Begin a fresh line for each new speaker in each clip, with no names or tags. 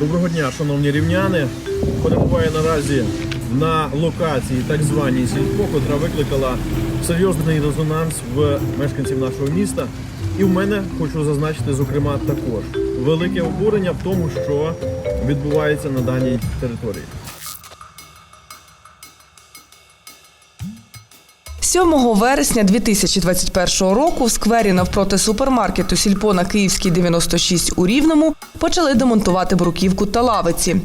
Доброго дня, шановні рівняни. Перебуваю наразі на локації так званій сільпо, котра викликала серйозний резонанс в мешканців нашого міста. І в мене хочу зазначити, зокрема, також велике обурення в тому, що відбувається на даній території.
7 вересня 2021 року в сквері навпроти супермаркету Сільпо на Київській 96 у Рівному почали демонтувати бруківку та лавиці.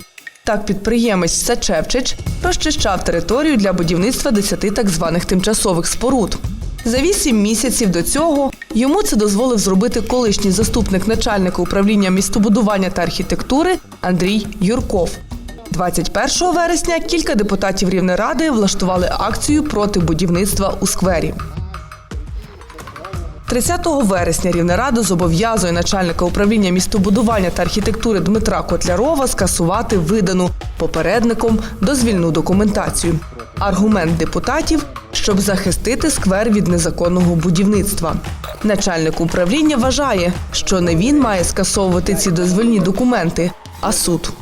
Так підприємець Сачевчич розчищав територію для будівництва 10 так званих тимчасових споруд. За вісім місяців до цього йому це дозволив зробити колишній заступник начальника управління містобудування та архітектури Андрій Юрков. 21 вересня кілька депутатів Рівнеради влаштували акцію проти будівництва у сквері. 30 вересня Рівнерада зобов'язує начальника управління містобудування та архітектури Дмитра Котлярова скасувати видану попередником дозвільну документацію. Аргумент депутатів, щоб захистити сквер від незаконного будівництва. Начальник управління вважає, що не він має скасовувати ці дозвільні документи, а суд.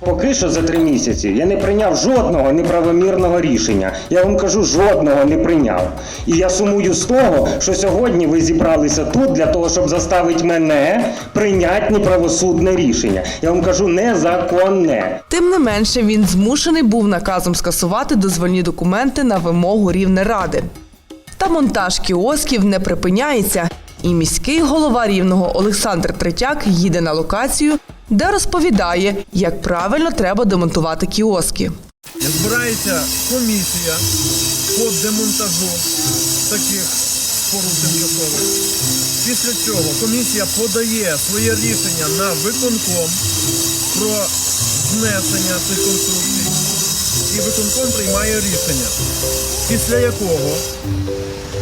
Поки що за три місяці я не прийняв жодного неправомірного рішення. Я вам кажу, жодного не прийняв. І я сумую з того, що сьогодні ви зібралися тут для того, щоб заставити мене прийняти неправосудне рішення. Я вам кажу, незаконне.
Тим не менше, він змушений був наказом скасувати дозвольні документи на вимогу Рівнеради. Та монтаж кіосків не припиняється, і міський голова рівного Олександр Третяк їде на локацію, де розповідає, як правильно треба демонтувати кіоски.
Збирається комісія по демонтажу таких споруд тимчасових. Після цього комісія подає своє рішення на виконком про знесення цих конструкцій. І виконком приймає рішення, після якого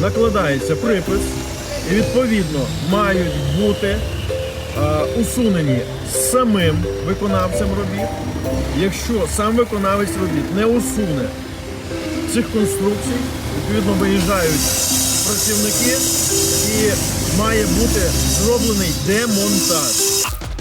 накладається припис, і відповідно мають бути е, усунені самим виконавцем робіт. Якщо сам виконавець робіт не усуне цих конструкцій, відповідно виїжджають працівники і має бути зроблений демонтаж.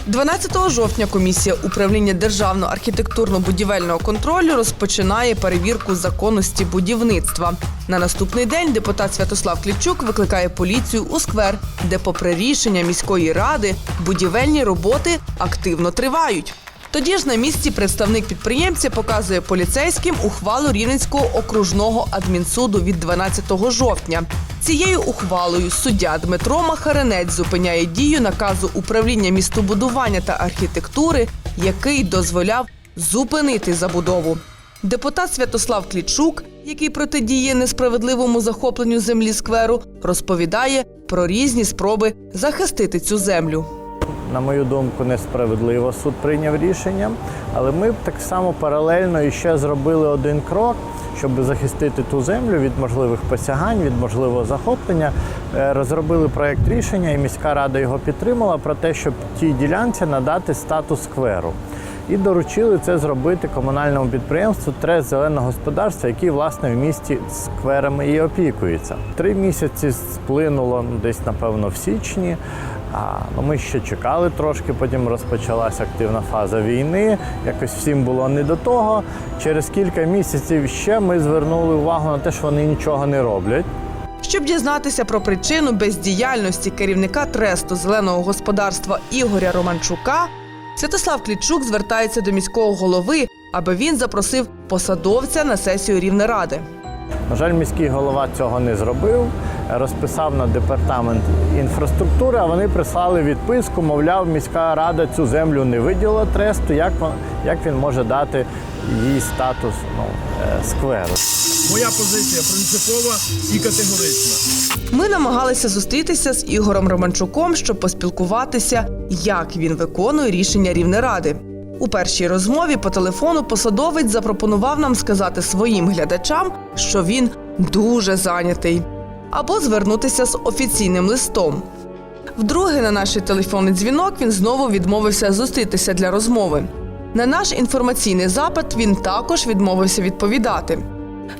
12 жовтня комісія управління державного архітектурно-будівельного контролю розпочинає перевірку законності будівництва. На наступний день депутат Святослав Клічук викликає поліцію у сквер, де, попри рішення міської ради, будівельні роботи активно тривають. Тоді ж на місці представник підприємця показує поліцейським ухвалу Рівненського окружного адмінсуду від 12 жовтня. Цією ухвалою суддя Дмитро Махаренець зупиняє дію наказу управління містобудування та архітектури, який дозволяв зупинити забудову. Депутат Святослав Клічук, який протидіє несправедливому захопленню землі скверу, розповідає про різні спроби захистити цю землю.
На мою думку, несправедливо суд прийняв рішення. Але ми так само паралельно і ще зробили один крок, щоб захистити ту землю від можливих посягань, від можливого захоплення. Е, Розробили проєкт рішення, і міська рада його підтримала про те, щоб тій ділянці надати статус скверу. І доручили це зробити комунальному підприємству Трес зеленого господарства, який власне в місті скверами і опікується. Три місяці сплинуло ну, десь, напевно, в січні. А, ну, ми ще чекали трошки, потім розпочалася активна фаза війни. Якось всім було не до того. Через кілька місяців ще ми звернули увагу на те, що вони нічого не роблять.
Щоб дізнатися про причину бездіяльності керівника тресту зеленого господарства Ігоря Романчука, Святослав Клічук звертається до міського голови, аби він запросив посадовця на сесію Рівнеради.
На жаль, міський голова цього не зробив. Розписав на департамент інфраструктури, а вони прислали відписку, мовляв, міська рада цю землю не виділила тресту. Як, як він може дати їй статус ну, е, скверу?
Моя позиція принципова і категорична.
Ми намагалися зустрітися з Ігорем Романчуком, щоб поспілкуватися, як він виконує рішення Рівнеради. У першій розмові по телефону посадовець запропонував нам сказати своїм глядачам, що він дуже зайнятий, або звернутися з офіційним листом. Вдруге, на наш телефонний дзвінок він знову відмовився зустрітися для розмови. На наш інформаційний запит він також відмовився відповідати.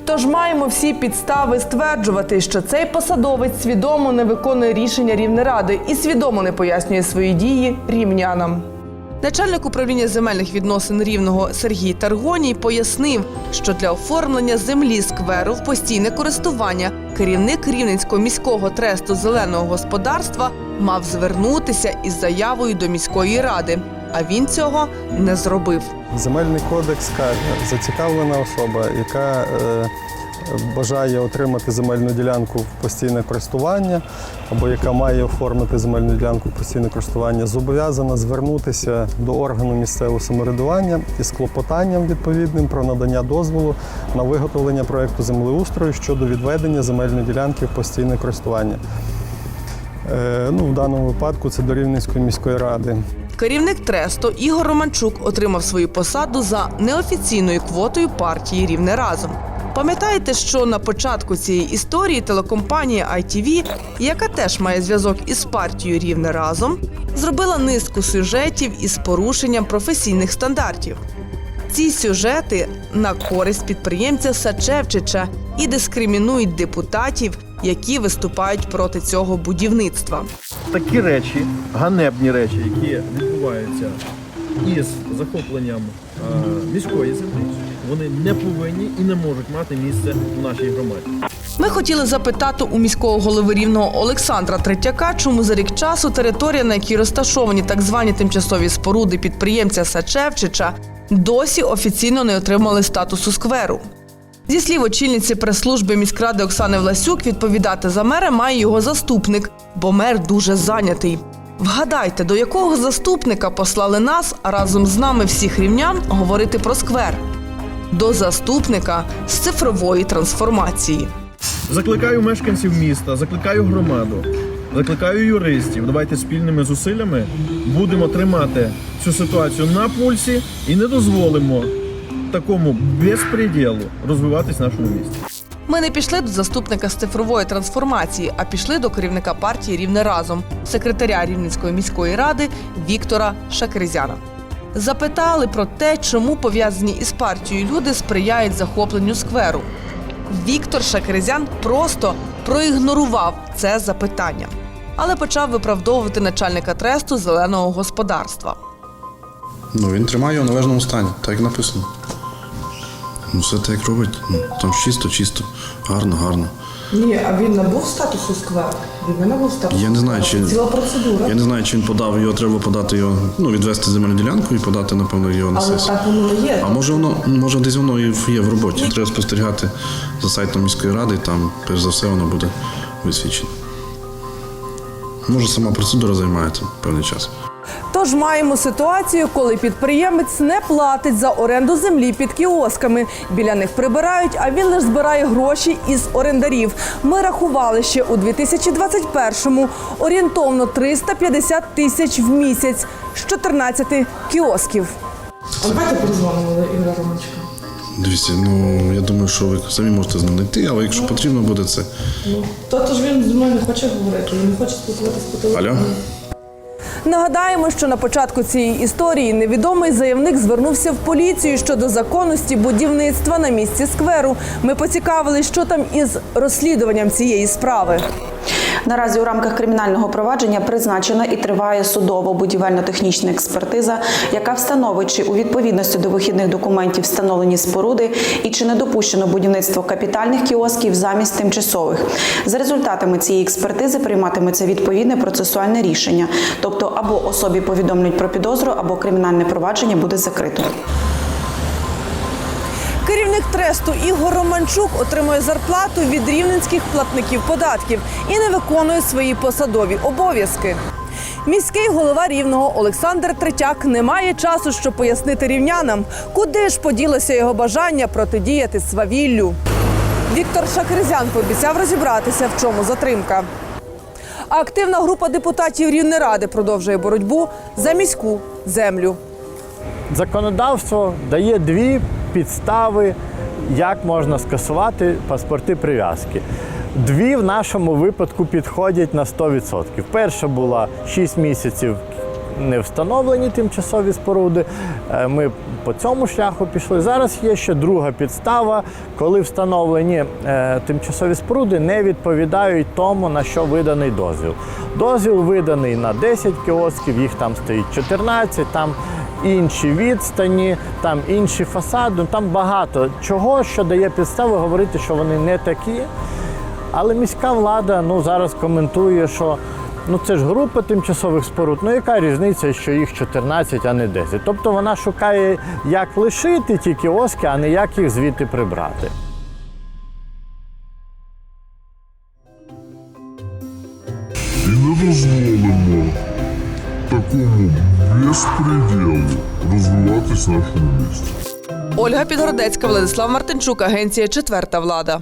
Тож маємо всі підстави стверджувати, що цей посадовець свідомо не виконує рішення Рівнеради і свідомо не пояснює свої дії рівнянам. Начальник управління земельних відносин рівного Сергій Таргоній пояснив, що для оформлення землі скверу в постійне користування керівник Рівненського міського тресту зеленого господарства мав звернутися із заявою до міської ради, а він цього не зробив.
Земельний кодекс каже, зацікавлена особа, яка е, бажає отримати земельну ділянку в постійне користування, або яка має оформити земельну ділянку в постійне користування, зобов'язана звернутися до органу місцевого самоврядування із клопотанням відповідним про надання дозволу на виготовлення проекту землеустрою щодо відведення земельної ділянки в постійне користування. Е, ну, в даному випадку це до Рівненської міської ради.
Керівник тресту Ігор Романчук отримав свою посаду за неофіційною квотою партії Рівне разом. Пам'ятаєте, що на початку цієї історії телекомпанія ITV, яка теж має зв'язок із партією Рівне разом, зробила низку сюжетів із порушенням професійних стандартів. Ці сюжети на користь підприємця Сачевчича і дискримінують депутатів, які виступають проти цього будівництва.
Такі речі, ганебні речі, які відбуваються із захопленням е, міської землі, вони не повинні і не можуть мати місце в нашій громаді.
Ми хотіли запитати у міського голови рівного Олександра Третяка, чому за рік часу територія, на якій розташовані так звані тимчасові споруди підприємця Сачевчича, досі офіційно не отримали статусу скверу. Зі слів очільниці прес-служби міськради Оксани Власюк, відповідати за мера має його заступник, бо мер дуже зайнятий. Вгадайте, до якого заступника послали нас разом з нами всіх рівнян говорити про сквер? До заступника з цифрової трансформації.
Закликаю мешканців міста, закликаю громаду, закликаю юристів. Давайте спільними зусиллями будемо тримати цю ситуацію на пульсі і не дозволимо такому безпреділу розвиватись в нашому місті.
Ми не пішли до заступника з цифрової трансформації, а пішли до керівника партії Рівне разом, секретаря Рівненської міської ради Віктора Шакризяна. Запитали про те, чому пов'язані із партією люди сприяють захопленню скверу. Віктор Шакризян просто проігнорував це запитання, але почав виправдовувати начальника тресту зеленого господарства.
Ну, він тримає його в належному стані, так як написано. Ну, все так як робить. Ну, там чисто, чисто, гарно, гарно.
Ні, а він набув статусу скверу? Він не набув статусу.
Я не знаю, чи
процедура.
я не знаю, чи він подав його, треба подати його, ну, відвести земельну ділянку і подати, напевно, його на сесію.
воно не є.
А може воно, може, десь воно і є в роботі. Треба спостерігати за сайтом міської ради, і там, перш за все, воно буде висвічено. Може, сама процедура займає там певний час.
Тож маємо ситуацію, коли підприємець не платить за оренду землі під кіосками. Біля них прибирають, а він лише збирає гроші із орендарів. Ми рахували ще у 2021-му орієнтовно 350 тисяч в місяць з 14 кіосків.
А давайте перезвонимо до Ігоря Романчука.
Дивіться, ну я думаю, що ви самі можете з ним знайти, але якщо потрібно буде це.
Тато ж він зі мною не хоче говорити, він не хоче спілкуватися по телефону.
Алло?
Нагадаємо, що на початку цієї історії невідомий заявник звернувся в поліцію щодо законності будівництва на місці скверу. Ми поцікавились, що там із розслідуванням цієї справи.
Наразі у рамках кримінального провадження призначена і триває судово-будівельно-технічна експертиза, яка встановить, чи у відповідності до вихідних документів встановлені споруди і чи не допущено будівництво капітальних кіосків замість тимчасових. За результатами цієї експертизи прийматиметься відповідне процесуальне рішення, тобто або особі повідомлять про підозру, або кримінальне провадження буде закрито.
Керівник тресту Ігор Романчук отримує зарплату від рівненських платників податків і не виконує свої посадові обов'язки. Міський голова рівного Олександр Третяк не має часу, щоб пояснити рівнянам, куди ж поділося його бажання протидіяти свавіллю. Віктор Шакризян пообіцяв розібратися, в чому затримка. А активна група депутатів Рівнеради продовжує боротьбу за міську землю.
Законодавство дає дві підстави, як можна скасувати паспорти прив'язки. Дві в нашому випадку підходять на 100%. Перша була 6 місяців не встановлені тимчасові споруди. Е, Ми по цьому шляху пішли. Зараз є ще друга підстава, коли встановлені е, тимчасові споруди не відповідають тому, на що виданий дозвіл. Дозвіл виданий на 10 кіосків, їх там стоїть 14, там інші відстані, там інші фасади. Ну, Там багато чого, що дає підстави говорити, що вони не такі. Але міська влада ну, зараз коментує, що ну, це ж група тимчасових споруд. Ну яка різниця, що їх 14, а не 10? Тобто вона шукає, як лишити ті кіоски, а не як їх звідти прибрати.
І не дозволимо такому безпреділу розвиватись нашому місті.
Ольга Підгородецька, Владислав Мартинчук, агенція Четверта влада.